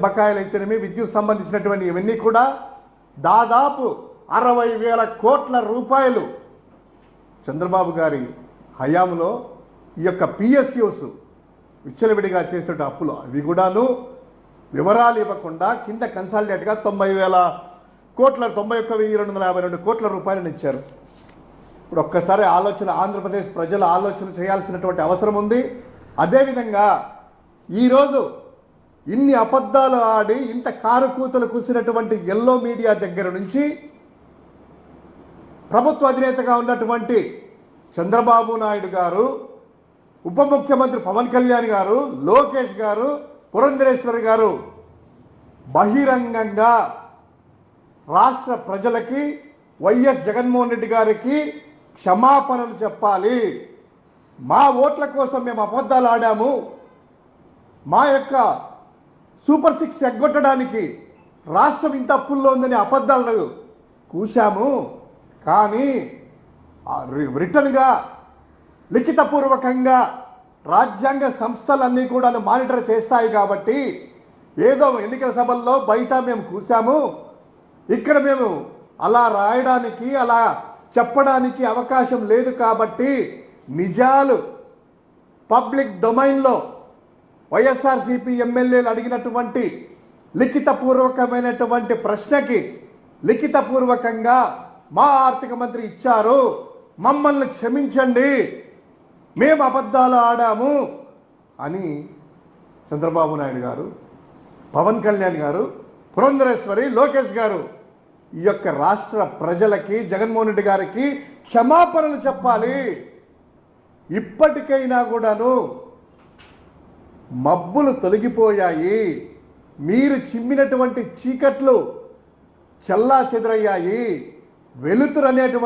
బకాయిలు అయితేనేమి విద్యుత్ సంబంధించినటువంటి ఇవన్నీ కూడా దాదాపు అరవై వేల కోట్ల రూపాయలు. చంద్రబాబు గారి హయాంలో ఈ యొక్క పిఎస్యూస్ విచ్చలవిడిగా చేసినట్టు అప్పులు అవి కూడాను వివరాలు ఇవ్వకుండా కింద కన్సాలిడేట్గా తొంభై వేల కోట్ల తొంభై ఒక్క వెయ్యి రెండు వందల యాభై రెండు కోట్ల రూపాయలను ఇచ్చారు. ఇప్పుడు ఒక్కసారి ఆలోచన ఆంధ్రప్రదేశ్ ప్రజలు ఆలోచన చేయాల్సినటువంటి అవసరం ఉంది. అదేవిధంగా ఈరోజు ఇన్ని అబద్ధాలు ఆడి ఇంత కారుకూతలు కూసినటువంటి ఎల్లో మీడియా దగ్గర నుంచి ప్రభుత్వ అధినేతగా ఉన్నటువంటి చంద్రబాబు నాయుడు గారు ఉప ముఖ్యమంత్రి పవన్ కళ్యాణ్ గారు లోకేష్ గారు పురంధరేశ్వరి గారు బహిరంగంగా రాష్ట్ర ప్రజలకి వైఎస్ జగన్మోహన్ రెడ్డి గారికి క్షమాపణలు చెప్పాలి. మా ఓట్ల కోసం మేము అబద్ధాలు ఆడాము. మా యొక్క సూపర్ సిక్స్ ఎగ్గొట్టడానికి రాష్ట్రం ఇంత అప్పుల్లో ఉందని అబద్ధాలను కూశాము. కానీ రిటర్న్గా లిఖితపూర్వకంగా రాజ్యాంగ సంస్థలన్నీ కూడా మానిటర్ చేస్తాయి కాబట్టి ఏదో ఎన్నికల సభల్లో బయట మేము కూసాము ఇక్కడ మేము అలా రాయడానికి అలా చెప్పడానికి అవకాశం లేదు కాబట్టి నిజాలు పబ్లిక్ డొమైన్లో వైఎస్ఆర్సీపీ ఎమ్మెల్యేలు అడిగినటువంటి లిఖితపూర్వకమైనటువంటి ప్రశ్నకి లిఖితపూర్వకంగా మా ఆర్థిక మంత్రి ఇచ్చారు. మమ్మల్ని క్షమించండి. మేము అబద్ధాలు ఆడాము అని చంద్రబాబు నాయుడు గారు పవన్ కళ్యాణ్ గారు పురంధరేశ్వరి లోకేష్ గారు ఈ యొక్క రాష్ట్ర ప్రజలకి జగన్మోహన్ రెడ్డి గారికి క్షమాపణలు చెప్పాలి. ఇప్పటికైనా కూడాను మబ్బులు తొలగిపోయాయి. మీరు చిమ్మినటువంటి చీకట్లు చల్లా చెదురయ్యాయి. వెలుతురు అనేటువంటి